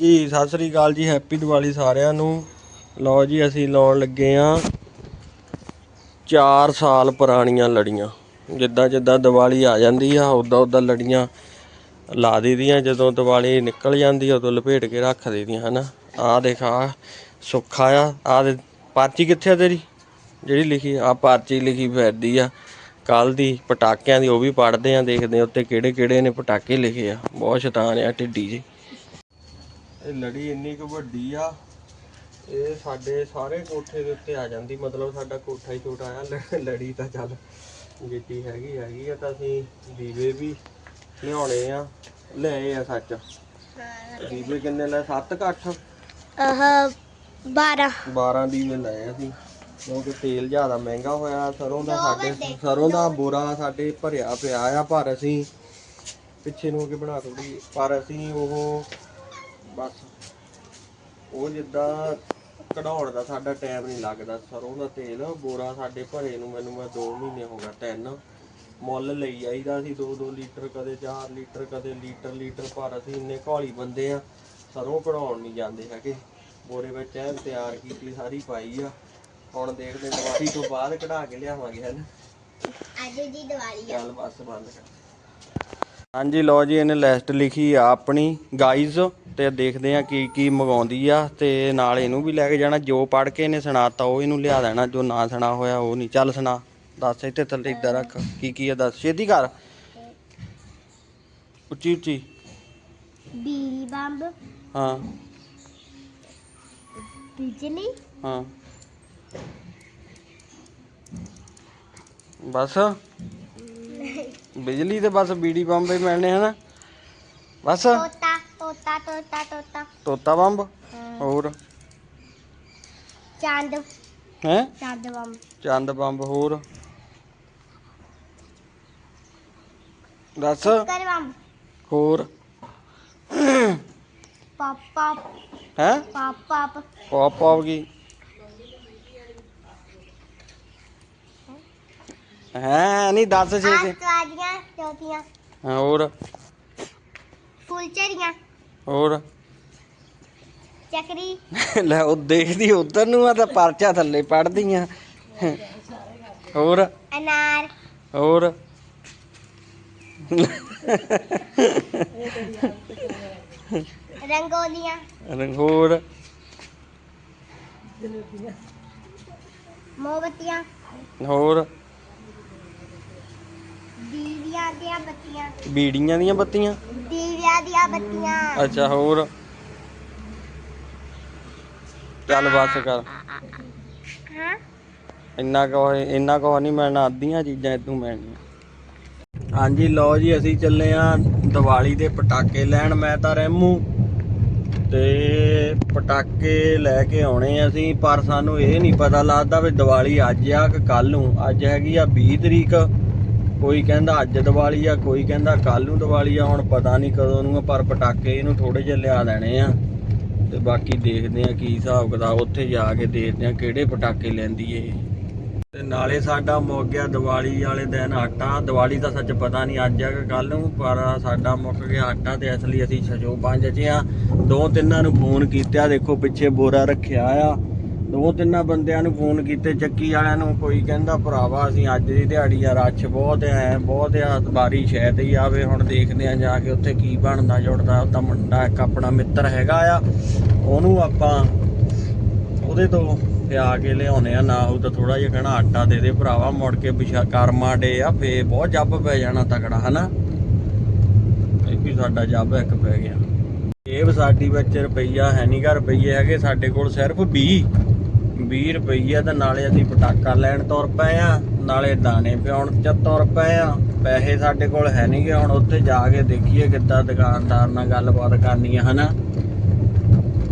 ਜੀ, ਸਤਿ ਸ੍ਰੀ ਅਕਾਲ ਜੀ ਹੈਪੀ ਦੀਵਾਲੀ ਸਾਰਿਆਂ ਨੂੰ। ਲਓ ਜੀ, ਅਸੀਂ ਲਾਉਣ ਲੱਗੇ ਆ 4 ਸਾਲ ਪੁਰਾਣੀਆਂ ਲੜੀਆਂ। ਜਿੱਦਾਂ ਜਿੱਦਾਂ ਦੀਵਾਲੀ ਆ ਜਾਂਦੀ ਆ ਉਦਾਂ ਉਦਾਂ ਲੜੀਆਂ ਲਾ ਦਈਦੀਆਂ। ਜਦੋਂ ਦੀਵਾਲੀ ਨਿਕਲ ਜਾਂਦੀ ਆ, ਉਦੋਂ ਲਪੇਟ ਕੇ ਰੱਖ ਦਈਦੀਆਂ, ਹਨਾ। ਆਹ ਦੇਖਾ ਸੁੱਖਾ ਆ। ਆਹ ਦੇ ਪਰਚੀ ਕਿੱਥੇ ਆ ਤੇਰੀ? ਜਿਹੜੀ ਲਿਖੀ ਆ ਪਰਚੀ ਲਿਖੀ ਫਿਰਦੀ ਆ। ਕੱਲ ਦੀ ਪਟਾਕਿਆਂ ਦੀ, ਉਹ ਵੀ ਪੜਦੇ ਆ, ਦੇਖਦੇ ਆ ਉੱਤੇ ਕਿਹੜੇ ਕਿਹੜੇ ਨੇ ਪਟਾਕੇ ਲਿਖੇ ਆ। ਬਹੁਤ ਸ਼ੈਤਾਨ ਆ, ਢਿੱਡੀ ਜੀ। ਇਹ ਲੜੀ ਇੰਨੀ ਕੁ ਵੱਡੀ ਆ ਇਹ ਸਾਡੇ ਸਾਰੇ ਕੋਠੇ ਦੇ ਉੱਤੇ ਆ ਜਾਂਦੀ ਮਤਲਬ ਸਾਡਾ ਕੋਠਾ ਹੀ ਛੋਟਾ ਆ ਲ- ਲੜੀ ਤਾਂ ਚੱਲ ਜਿੱਡੀ ਹੈਗੀ ਹੈਗੀ ਆ ਤਾਂ ਅਸੀਂ ਦੀਵੇ ਵੀ ਲਿਆਉਣੇ ਆ ਲਏ ਆ ਸੱਚ। ਦੀਵੇ ਕਿੰਨੇ ਲਏ 7 ਕ 8 ਆਹ 12 12 ਦੀਵੇ ਲਏ ਅਸੀਂ। ਕਿਉਂਕਿ ਤੇਲ ਜ਼ਿਆਦਾ ਮਹਿੰਗਾ ਹੋਇਆ ਸਰੋਂ ਦਾ ਸਾਡੇ ਸਰੋਂ ਦਾ ਬੋਰਾ ਸਾਡੇ ਭਰਿਆ ਪਿਆ ਆ ਪਰ ਅਸੀਂ ਪਿੱਛੇ ਨੂੰ ਹੋ ਕੇ ਬਣਾ ਥੋੜੀ ਪਰ ਅਸੀਂ ਉਹ ਬਸ। ਉਹ ਜਿੱਦਾਂ ਕਢਾਉਣ ਦਾ ਸਾਡਾ ਟਾਈਮ ਨਹੀਂ ਲੱਗਦਾ। ਸਰੋਂ ਦਾ ਤੇਲ ਬੋਰਾ ਸਾਡੇ ਭਰੇ ਨੂੰ ਮੈਨੂੰ ਮੈਂ 2 ਮਹੀਨੇ ਹੋ ਗਏ ਤਿੰਨ। ਮੁੱਲ ਲਈ ਜਾਈਦਾ ਸੀ 2-2 ਲੀਟਰ ਕਦੇ 4 ਲੀਟਰ ਕਦੇ ਲੀਟਰ ਲੀਟਰ ਪਰ ਅਸੀਂ ਇੰਨੇ ਘਾਲੀ ਬੰਦੇ ਆ ਸਰੋਂ ਕਢਾਉਣ ਨਹੀਂ ਜਾਂਦੇ ਹੈਗੇ। ਬੋਰੇ ਵਿੱਚ ਐਨ ਤਿਆਰ ਕੀਤੀ ਸਾਰੀ ਪਾਈ ਆ। ਹੁਣ ਦੇਖਦੇ ਦੀਵਾਲੀ ਤੋਂ ਬਾਅਦ ਕਢਾ ਕੇ ਲਿਆਵਾਂਗੇ ਹਨ ਅੱਜ ਦੀ ਦੀਵਾਲੀ ਚੱਲ ਬਸ ਬੰਦ ਕਰ। ਹਾਂਜੀ ਲਓ ਜੀ ਇਹਨੇ ਲਿਸਟ ਲਿਖੀ ਆ ਆਪਣੀ ਗਾਈਜ਼ ਤੇ ਦੇਖਦੇ ਆ ਕੀ ਕੀ ਮੰਗਾਉਂਦੀ ਆ ਤੇ ਨਾਲ ਇਹਨੂੰ ਵੀ ਲੈ ਕੇ ਜਾਣਾ। ਜੋ ਪੜ ਕੇ ਇਹਨੇ ਸੁਣਾਤਾ ਉਹ ਇਹਨੂੰ ਲਿਆ ਦੇਣਾ। ਜੋ ਨਾ ਸੁਣਾ ਹੋਇਆ ਉਹ ਨਹੀਂ। ਚੱਲ ਸੁਣਾ। ਦੱਸ ਇੱਥੇ ਥੱਲੇ ਇੱਧਰ ਰੱਖ। ਕੀ ਕੀ ਆ ਦੱਸ। ਛੇਤੀ ਕਰ। ਉੱਚੀ ਉੱਚੀ। ਬਿਜਲੀ ਬੰਬ। ਹਾਂ। ਬਿਜਲੀ। ਹਾਂ। ਬਸ। ਬਿਜਲੀ ਤੇ ਬਸ ਬੀੜੀ ਬੰਬ ਹੀ ਮਿਲਣੇ ਹਨ। ਬਸ। ਤੋਤਾ ਤੋਤਾ ਤੋਤਾ ਤੋਤਾ। ਤੋਤਾ ਬੰਬ ਹੋਰ? ਚੰਦ। ਹੈ? ਚੰਦ ਬੰਬ ਚੰਦ ਬੰਬ ਹੋਰ? ਦੱਸ। ਕਰ ਬੰਬ ਹੋਰ? ਪਪ। ਹੈ? ਪਪ ਪਪ। ਪੌਪ ਪੌਪ ਕੀ? ਹੈ ਨਹੀਂ ਦੱਸ ਛੇ ਆਸਟ੍ਰੇਲੀਆ ਚੌਥੀਆਂ। ਹੋਰ? ਫੁੱਲਚੜੀਆਂ ਹੋਰ? ਚੱਕਰੀ। ਲੈ ਉਹ ਦੇਖਦੀ ਉਧਰ ਨੂੰ ਆ ਤਾਂ ਪਰਚਾ ਥੱਲੇ ਪੜਦੀਆਂ ਹੋਰ? ਅਨਾਰ। ਹੋਰ? ਰੰਗੋਲੀਆਂ। ਹੋਰ? ਮੋਮਬੱਤੀਆਂ। ਹੋਰ? ਦੀਵਿਆਂ ਦੀਆਂ ਬੱਤੀਆਂ। ਬੀੜੀਆਂ ਦੀਆਂ ਬੱਤੀਆਂ? ਦੀਵਿਆਂ ਦੀਆਂ ਬੱਤੀਆਂ। ਅੱਛਾ ਹੋਰ? ਚੱਲ ਬਸ ਕਰ। ਹਾਂ? ਇੰਨਾ ਕੋ ਇੰਨਾ ਕੋ ਨਹੀਂ ਮਿਲਣਾ ਅੱਧੀਆਂ ਚੀਜ਼ਾਂ ਇਦੋਂ ਮਿਲਣੀਆਂ। ਹਾਂਜੀ ਲਓ ਜੀ ਅਸੀਂ ਚੱਲੇ ਆ ਦੀਵਾਲੀ ਦੇ ਪਟਾਕੇ ਲੈਣ। ਮੈਂ ਤਾਂ ਰੈਮੂ ਤੇ ਪਟਾਕੇ ਲੈ ਕੇ ਆਉਣੇ ਆ ਅਸੀਂ ਪਰ ਸਾਨੂੰ ਇਹ ਨਹੀਂ ਪਤਾ ਲੱਗਦਾ ਵੀ ਦੀਵਾਲੀ ਅੱਜ ਆ ਕਿ ਕੱਲ ਨੂੰ। ਅੱਜ ਹੈਗੀ ਆ 20 ਤਰੀਕ। ਕੋਈ ਕਹਿੰਦਾ ਅੱਜ ਦੀਵਾਲੀ ਆ, ਕੋਈ ਕਹਿੰਦਾ ਕੱਲ ਨੂੰ ਦੀਵਾਲੀ ਆ, ਹੁਣ ਪਤਾ ਨਹੀਂ ਕਦੋਂ ਨੂੰ ਪਰ ਪਟਾਕੇ ਇਹਨੂੰ ਥੋੜੇ ਜਿਹੇ ਲਿਆ ਦੇਣੇ ਆ। ਤੇ ਬਾਕੀ ਦੇਖਦੇ ਆ ਕੀ ਹਿਸਾਬ ਕਿਤਾਬ, ਉੱਥੇ ਜਾ ਕੇ ਦੇਖਦੇ ਆ ਕਿਹੜੇ ਪਟਾਕੇ ਲੈਂਦੀ ਇਹ। ਤੇ ਨਾਲੇ ਸਾਡਾ ਮੁੱਕ ਗਿਆ ਦੀਵਾਲੀ ਵਾਲੇ ਦਿਨ ਆਟਾ। ਦੀਵਾਲੀ ਦਾ ਸੱਚ ਪਤਾ ਨਹੀਂ ਅੱਜ ਆ ਕਿ ਕੱਲ ਨੂੰ, ਪਰ ਸਾਡਾ ਮੁੱਕ ਗਿਆ ਆਟਾ ਤੇ ਇਸ ਲਈ ਅਸੀਂ ਛਜੋ ਪੰਜ ਚ ਆ। ਦੋ ਤਿੰਨਾਂ ਨੂੰ ਫੋਨ ਕੀਤਾ, ਦੇਖੋ ਪਿੱਛੇ ਬੋਰਾ ਰੱਖਿਆ ਆ। ਦੋ ਤਿੰਨਾਂ ਬੰਦਿਆਂ ਨੂੰ ਫੋਨ ਕੀਤੇ, ਚੱਕੀ ਵਾਲਿਆਂ ਨੂੰ ਕੋਈ ਕਹਿੰਦਾ, ਭਰਾਵਾ, ਅਸੀਂ ਅੱਜ ਦੀ ਦਿਹਾੜੀ ਆ ਰੱਛ ਬਹੁਤ ਐ ਬਹੁਤ ਆ, ਬਾਰੀ ਸ਼ਾਇਦ ਹੀ ਆਵੇ, ਹੁਣ ਦੇਖਦੇ ਆ ਜਾ ਕੇ ਉੱਥੇ ਕੀ ਬਣਦਾ, ਜੁੜਦਾ ਤਾਂ ਮੁੰਡਾ, ਇੱਕ ਆਪਣਾ ਮਿੱਤਰ ਹੈਗਾ ਆ, ਉਹਨੂੰ ਆਪਾਂ ਉਹਦੇ ਤੋਂ ਪਿਆ ਕੇ ਲਿਆਉਣੇ ਆ ਨਾ ਉਹ ਤਾਂ ਥੋੜਾ ਜਿਹਾ ਕਹਿਣਾ ਆਟਾ ਦੇ ਦੇ, ਭਰਾਵਾ, ਮੁੜ ਕੇ ਪਿਛਾ ਕਰਮਾ ਡੇ ਆ ਫੇ ਬਹੁਤ ਜੱਬ ਪੈ ਜਾਣਾ ਤਕੜਾ, ਹਨਾ? ਇਹ ਵੀ ਸਾਡਾ ਜੱਬ ਇੱਕ ਪੈ ਗਿਆ। ਇਹ ਸਾਡੀ ਵਿੱਚ ਰੁਪਈਆ ਹੈ ਨਹੀਂ ਰੁਪਈਏ ਹੈਗੇ ਸਾਡੇ ਕੋਲ ਸਿਰਫ 20 20 ਰੁਪਈਆ ਤਾਂ ਨਾਲੇ ਅਸੀਂ ਪਟਾਕਾ ਲੈਣ ਤੁਰ ਪਏ ਆ, ਨਾਲੇ ਦਾਣੇ ਪਿਆਉਣ ਚ ਤੁਰ ਪਏ ਆ। ਪੈਸੇ ਸਾਡੇ ਕੋਲ ਹੈ ਨਹੀਂ ਗੇ, ਹੁਣ ਉੱਥੇ ਜਾ ਕੇ ਦੇਖੀਏ ਕਿੱਦਾਂ ਦੁਕਾਨਦਾਰ ਨਾਲ ਗੱਲਬਾਤ ਕਰਨੀ ਆ, ਹਨਾ?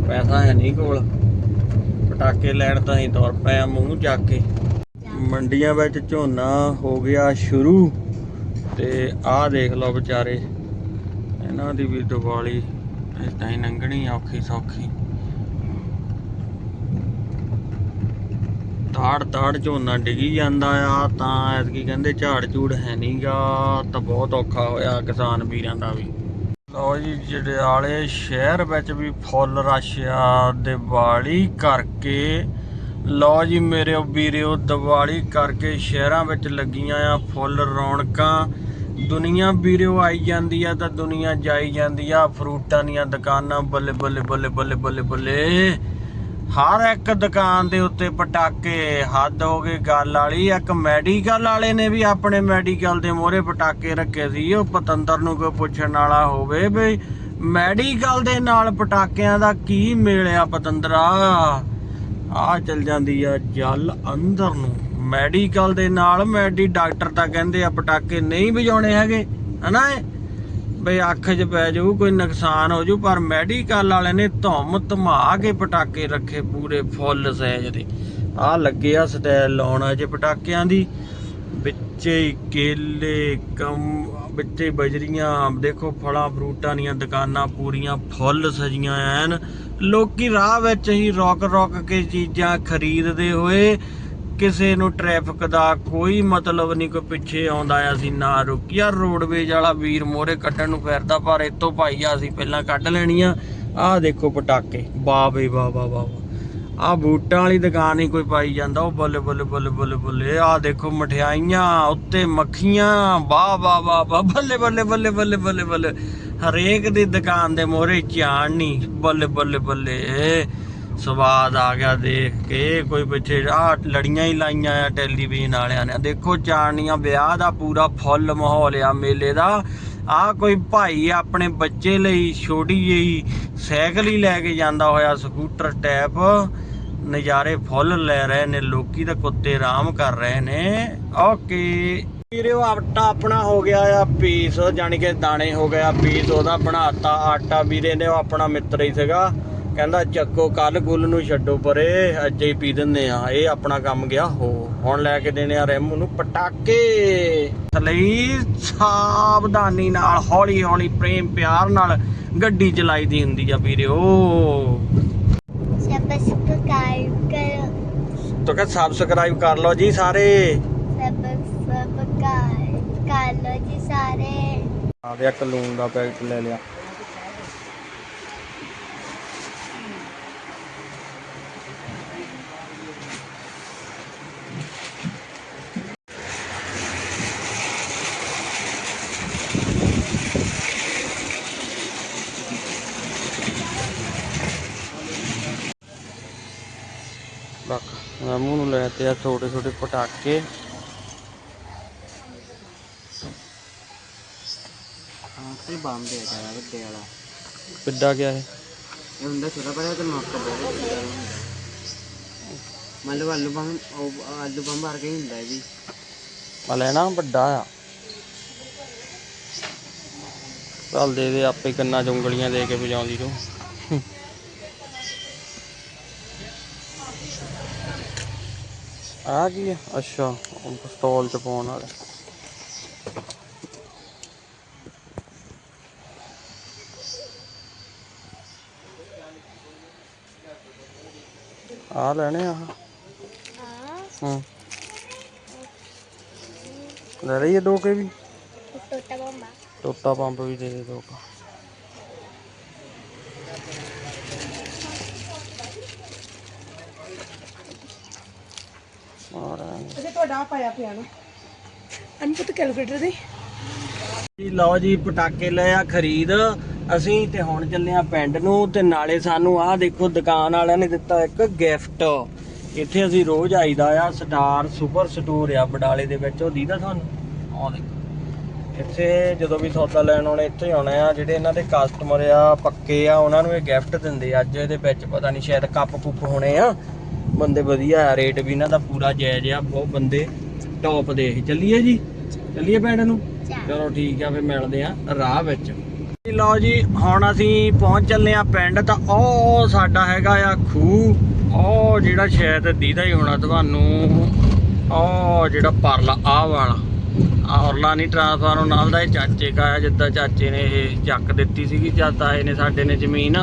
ਪੈਸਾ ਹੈ ਨਹੀਂ ਕੋਲ। ਪਟਾਕੇ ਲੈਣ ਤਾਂ ਅਸੀਂ ਤੁਰ ਪਏ ਆ, ਮੂੰਹ ਚੱਕ ਕੇ। ਮੰਡੀਆਂ ਵਿੱਚ ਝੋਨਾ ਹੋ ਗਿਆ ਸ਼ੁਰੂ, ਤੇ ਆਹ ਦੇਖ ਲਓ ਵਿਚਾਰੇ। ਇਹਨਾਂ ਦੀ ਵੀ ਦਿਵਾਲੀ ਇਦਾਂ ਹੀ ਲੰਘਣੀ ਔਖੀ ਸੌਖੀ। ਤਾੜ ਤਾੜ ਝੋਨਾ ਡਿੱਗੀ ਜਾਂਦਾ ਆ, ਤਾਂ ਐਤਕੀ ਕਹਿੰਦੇ ਝਾੜ ਝੂੜ ਹੈ ਨਹੀਂਗਾ ਤਾਂ ਬਹੁਤ ਔਖਾ ਹੋਇਆ ਕਿਸਾਨ ਵੀਰਾਂ ਦਾ ਵੀ। ਲਓ ਜੀ ਜੜਿਆਲੇ ਸ਼ਹਿਰ ਵਿੱਚ ਵੀ ਫੁੱਲ ਰਸ਼ ਆ ਦੀਵਾਲੀ ਕਰਕੇ, ਲਓ ਜੀ ਮੇਰੇ ਵੀਰਿਓ, ਦੀਵਾਲੀ ਕਰਕੇ ਸ਼ਹਿਰਾਂ ਵਿੱਚ ਲੱਗੀਆਂ ਆ ਫੁੱਲ ਰੌਣਕਾਂ। ਦੁਨੀਆ ਵੀਰਿਓ ਆਈ ਜਾਂਦੀ ਆ, ਤਾਂ ਦੁਨੀਆ ਜਾਈ ਜਾਂਦੀ ਆ। ਫਰੂਟਾਂ ਦੀਆਂ ਦੁਕਾਨਾਂ ਬੱਲੇ ਬੱਲੇ ਬੱਲੇ ਬੱਲੇ ਬੱਲੇ ਬੱਲੇ। ਹਰ ਇੱਕ ਦੁਕਾਨ ਦੇ ਉੱਤੇ ਪਟਾਕੇ, ਹੱਦ ਹੋ ਗਈ ਗੱਲ ਵਾਲੀ, ਇੱਕ ਮੈਡੀਕਲ ਵਾਲੇ ਨੇ ਵੀ ਆਪਣੇ ਮੈਡੀਕਲ ਦੇ ਮੋਹਰੇ ਪਟਾਕੇ ਰੱਖੇ ਸੀ, ਉਹ ਪਤੰਦਰ ਨੂੰ ਕੋਈ ਪੁੱਛਣ ਵਾਲਾ ਹੋਵੇ ਵੀ ਮੈਡੀਕਲ ਦੇ ਨਾਲ ਪਟਾਕਿਆਂ ਦਾ ਕੀ ਮੇਲ ਆ ਪਤੰਦਰਾ? ਆ ਚਲ ਜਾਂਦੀ ਆ ਜਲ ਅੰਦਰ ਨੂੰ। ਮੈਡੀਕਲ ਦੇ ਨਾਲ ਮੈਡੀ ਡਾਕਟਰ ਤਾਂ ਕਹਿੰਦੇ ਆ ਪਟਾਕੇ ਨਹੀਂ ਵਜਾਉਣੇ ਹੈਗੇ, ਹਨਾ ਬਈ ਅੱਖ 'ਚ ਪੈ ਜਾਊ, ਕੋਈ ਨੁਕਸਾਨ ਹੋ ਜਾਊ, ਪਰ ਮੈਡੀਕਲ ਵਾਲੇ ਨੇ ਧੁੰਮ ਧਮਾ ਕੇ ਪਟਾਕੇ ਰੱਖੇ ਪੂਰੇ ਫੁੱਲ ਸਹਿਜ ਦੇ। ਆ ਲੱਗੇ ਆ ਸਟਾਈਲ ਲਾਉਣਾ ਜੇ ਪਟਾਕਿਆਂ ਦੀ। ਵਿੱਚੇ ਕੇਲੇ, ਕਮ, ਵਿੱਚੇ ਬਜਰੀਆਂ, ਦੇਖੋ ਫਲਾਂ, ਫਰੂਟਾਂ ਦੀਆਂ ਦੁਕਾਨਾਂ ਪੂਰੀਆਂ ਫੁੱਲ ਸਜੀਆਂ ਐਨ। ਲੋਕੀ ਰਾਹ ਵਿੱਚ ਹੀ ਰੁਕ ਰੁਕ ਕੇ ਚੀਜ਼ਾਂ ਖਰੀਦਦੇ ਹੋਏ ਕਿਸੇ ਨੂੰ ਟ੍ਰੈਫਿਕ ਦਾ ਕੋਈ ਮਤਲਬ ਨਹੀਂ, ਕੋਈ ਪਿੱਛੇ ਆਉਂਦਾ ਅਸੀਂ ਨਾ ਰੁਕੀਆ ਰੋਡਵੇਜ ਵਾਲਾ ਵੀਰ ਮੋਰੇ ਕੱਢਣ ਨੂੰ ਫਿਰਦਾ, ਪਰ ਇਤੋਂ ਭਾਈ ਆ ਅਸੀਂ ਪਹਿਲਾਂ ਕੱਢ ਲੈਣੀ ਆਹ ਦੇਖੋ ਪਟਾਕੇ। ਵਾਹ ਬਈ, ਵਾਹ ਵਾਹ ਬੂਟਾਂ ਵਾਲੀ ਦੁਕਾਨ ਹੀ ਕੋਈ ਪਾਈ ਜਾਂਦਾ, ਉਹ ਬੱਲੇ ਬੱਲੇ ਬੱਲੇ ਬੱਲੇ ਬੱਲੇ। ਆਹ ਦੇਖੋ ਮਠਿਆਈਆਂ, ਉੱਤੇ ਮੱਖੀਆਂ। ਵਾਹ ਵਾਹ ਵਾਹ ਵਾਹ, ਬੱਲੇ ਬੱਲੇ ਬੱਲੇ ਬੱਲੇ ਬੱਲੇ ਬੱਲੇ। ਹਰੇਕ ਦੀ ਦੁਕਾਨ ਦੇ ਮੋਹਰੇ ਚਾਣ ਨਹੀਂ ਬੱਲੇ ਬੱਲੇ ਬੱਲੇ। ਸਵਾਦ ਆ ਗਿਆ ਦੇਖ ਕੇ, ਕੋਈ ਪਿੱਛੇ ਆ ਲੜੀਆਂ ਹੀ ਲਾਈਆਂ ਆ ਟੈਲੀਵਿਜ਼ਨ ਵਾਲਿਆਂ ਨੇ। ਦੇਖੋ ਚਾਣੀਆਂ, ਵਿਆਹ ਦਾ ਪੂਰਾ ਫੁੱਲ ਮਾਹੌਲ ਆ ਮੇਲੇ ਦਾ। ਆ ਕੋਈ ਭਾਈ ਆਪਣੇ ਬੱਚੇ ਲਈ, ਛੋਟੀ ਜਿਹੀ ਸਾਈਕਲ ਹੀ ਲੈ ਕੇ ਜਾਂਦਾ ਹੋਇਆ, ਸਕੂਟਰ ਟੈਪ। ਨਜ਼ਾਰੇ ਫੁੱਲ ਲੈ ਰਹੇ ਨੇ, ਲੋਕੀ ਤਾਂ ਕੁੱਤੇ ਆਰਾਮ ਕਰ ਰਹੇ ਨੇ। ਓਕੇ। ਵੀਰੋ, ਆਟਾ ਆਪਣਾ ਹੋ ਗਿਆ ਆ ਪੀਸ ਜਾਨੀ ਕਿ ਦਾਣੇ ਹੋ ਗਿਆ ਪੀਸ, ਉਹਦਾ ਬਣਾਤਾ ਆਟਾ। ਵੀਰੇ ਨੇ ਉਹ ਆਪਣਾ ਮਿੱਤਰ ਹੀ ਸੀਗਾ। ਕਹਿੰਦਾ ਚੱਕੋ ਕੱਲ ਗੁੱਲ ਨੂੰ ਛੱਡੋ ਪਰੇ ਅੱਜ ਹੀ ਪੀ ਦਿੰਦੇ ਆ ਇਹ ਆਪਣਾ ਕੰਮ ਗਿਆ ਹੋ। ਹੁਣ ਲੈ ਕੇ ਦੇਣੇ ਆ ਰੈਮੂ ਨੂੰ ਪਟਾਕੇ। ਲਈ ਸਾਵਧਾਨੀ ਨਾਲ ਹੌਲੀ ਹੌਲੀ ਪ੍ਰੇਮ ਪਿਆਰ ਨਾਲ ਗੱਡੀ ਚਲਾਈ ਦੀ ਹੁੰਦੀ ਆ ਵੀਰਿਓ। ਸਬਸਕ੍ਰਾਈਬ ਕਰੋ। ਤੋ ਕਹ ਸਬਸਕ੍ਰਾਈਬ ਕਰ ਲਓ ਜੀ ਸਾਰੇ। ਸਬਸਕ੍ਰਾਈਬ ਕਰ ਲੋ ਜੀ ਸਾਰੇ। ਆ ਇੱਕ ਲੂਣ ਦਾ ਪੈਕਟ ਲੈ ਲਿਆ ਰੱਖ ਤੇ ਆ ਛੋਟੇ ਛੋਟੇ ਪਟਾਕੇ। ਹਾਂ ਤੇ ਬੰਦ ਹੈ ਜ਼ਿਆਦਾ ਵੱਡੇ ਵਾਲਾ। ਕਿੱਡਾ ਗਿਆ ਇਹ? ਇਹ ਹੁੰਦਾ ਛੋਟਾ ਪਰ ਤੇ ਨੋਕ ਬਹੁਤ ਵੱਡਾ ਹੁੰਦਾ ਮਤਲਬ ਆਲੂ ਬੰਮ ਉਹ ਆਲੂ ਬੰਮ ਵਰਗਾ ਹੀ ਹੁੰਦਾ ਇਹ ਵੀ। ਆ ਲੈਣਾ ਵੱਡਾ ਆ। ਚੱਲ ਦੇ ਦੇ ਆਪੇ ਕੰਨਾਂ 'ਚ ਉਂਗਲੀਆਂ ਦੇ ਕੇ ਵਜਾਉਂਦੀ ਤੂੰ। ਆ ਕੀ ਆ? ਅੱਛਾ ਉਹ ਪਿਸਤੌਲ ਚ ਪਾਉਣ ਵਾਲਾ। ਆ ਲੈਣੇ ਆ। ਹੂੰ। ਲੈ ਲਈਏ ਦੋ ਕੇ ਵੀ? ਟੋਟਾ ਬੰਬਾ ਟੋਟਾ ਪੰਪ ਵੀ ਦੇ ਦੇ ਦੋ ਕੁ। ਤੁਹਾਡਾ ਪਾਇਆ ਪਿਆ ਨਾ। ਅਨਪੁੱਤ ਕੈਲਕੂਲੇਟਰ ਦੇ ਜੀ, ਲਓ ਜੀ, ਪਟਾਕੇ ਲਏ ਆ ਖਰੀਦ। ਅਸੀਂ ਤੇ ਹੁਣ ਚੱਲੇ ਆ ਪਿੰਡ ਨੂੰ ਤੇ ਨਾਲੇ ਸਾਨੂੰ ਆਹ ਦੇਖੋ, ਦੁਕਾਨ ਵਾਲਿਆਂ ਨੇ ਦਿੱਤਾ ਇੱਕ ਗਿਫਟ ਇੱਥੇ ਅਸੀਂ ਰੋਜ਼ ਆਈਦਾ ਆ ਸਟਾਰ ਸੁਪਰ ਸਟੋਰ ਆ ਬਡਾਲੇ ਦੇ ਵਿੱਚ, ਉਹ ਦੀਦਾ ਤੁਹਾਨੂੰ? ਆਹ ਦੇਖੋ। ਇੱਥੇ ਜਦੋਂ ਵੀ ਸੌਦਾ ਲੈਣ ਆਉਣਾ, ਇੱਥੇ ਆਉਣਾ ਆ, ਜਿਹੜੇ ਇਹਨਾਂ ਦੇ ਕਸਟਮਰ ਆ, ਪੱਕੇ ਆ, ਉਹਨਾਂ ਨੂੰ ਇਹ ਗਿਫਟ ਦਿੰਦੇ ਆ। ਅੱਜ ਇਹਦੇ ਵਿੱਚ ਪਤਾ ਨਹੀਂ ਸ਼ਾਇਦ ਕੱਪ ਕੁੱਪ ਹੋਣੇ ਆ। ਬੰਦੇ ਵਧੀਆ ਆ ਰੇਟ ਵੀ ਇਹਨਾਂ ਦਾ ਪੂਰਾ ਜਾਇਜ਼ ਆ ਬਹੁਤ ਬੰਦੇ ਟੌਪ ਦੇ ਚੱਲੀਏ ਜੀ? ਚੱਲੀਏ ਪਿੰਡ ਨੂੰ? ਚਲੋ। ਠੀਕ ਆ ਫਿਰ ਮਿਲਦੇ ਆ ਰਾਹ ਵਿੱਚ। ਜੀ ਲਓ ਜੀ ਹੁਣ ਅਸੀਂ ਪਹੁੰਚ ਚੱਲੇ ਆ ਪਿੰਡ ਤਾਂ ਉਹ ਸਾਡਾ ਹੈਗਾ ਆ ਖੂਹ। ਉਹ ਜਿਹੜਾ ਸ਼ਾਇਦ ਦੀਦਾ ਹੀ ਹੋਣਾ ਤੁਹਾਨੂੰ। ਉਹ ਜਿਹੜਾ ਪਰਲਾ ਆਹ ਵਾਲਾ। ਔਰਲਾ ਨਹੀਂ ਟ੍ਰਾਂਸਫਾਰਮ ਨਾਲ ਦਾ ਇਹ ਚਾਚੇ ਕਾ ਆ ਜਿੱਦਾਂ ਚਾਚੇ ਨੇ ਇਹ ਚੱਕ ਦਿੱਤੀ ਸੀਗੀ ਜਦ ਆਏ ਨੇ ਸਾਡੇ ਨੇ ਜ਼ਮੀਨ।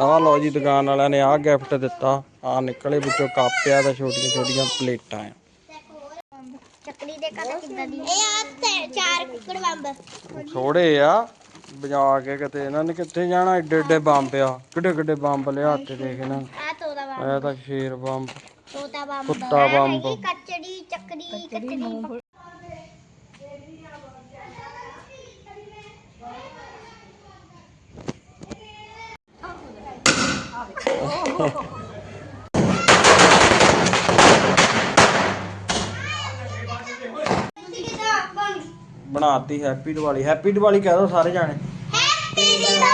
ਆਹ ਲਓ ਜੀ ਦੁਕਾਨ ਵਾਲਿਆਂ ਨੇ ਆਹ ਗਿਫਟ ਦਿੱਤਾ। ਆਹ ਨਿਕਲੇ ਵਿੱਚੋਂ ਕੱਪ ਆ ਤੇ ਛੋਟੀਆਂ ਛੋਟੀਆਂ ਪਲੇਟਾਂ ਆ। ਕਿੱਦਾਂ ਦੀ ਇਹ ਆ ਤੇ ਚਾਰ ਕੁੱਕੜ ਬੰਬ। ਥੋੜੇ ਆ ਬਜਾ ਕੇ ਕਿਤੇ ਇਹਨਾਂ ਨੇ ਕਿੱਥੇ ਜਾਣਾ? ਏਡੇ ਏਡੇ ਬੰਬ ਆ। ਕਿੱਡੇ ਕਿੱਡੇ ਬੰਬ ਲਿਆ ਤੇ ਦੇਖ ਇਹਨਾਂ ਆ ਤੋਤਾ ਬੰਬ। ਇਹ ਤਾਂ ਸ਼ੇਰ ਬੰਬ। ਤੋਤਾ ਬੰਬ ਕੁੱਤਾ ਬੰਬ। ਕੱਚੜੀ ਚੱਕੜੀ ਕੱਚੜੀ ਬਣਾਤੀ ਹੈਪੀ ਦੀਵਾਲੀ। ਹੈਪੀ ਦੀਵਾਲੀ ਕਹਿ ਦੋ ਸਾਰੇ ਜਾਣੇ। ਹੈਪੀ ਦੀਵਾਲੀ।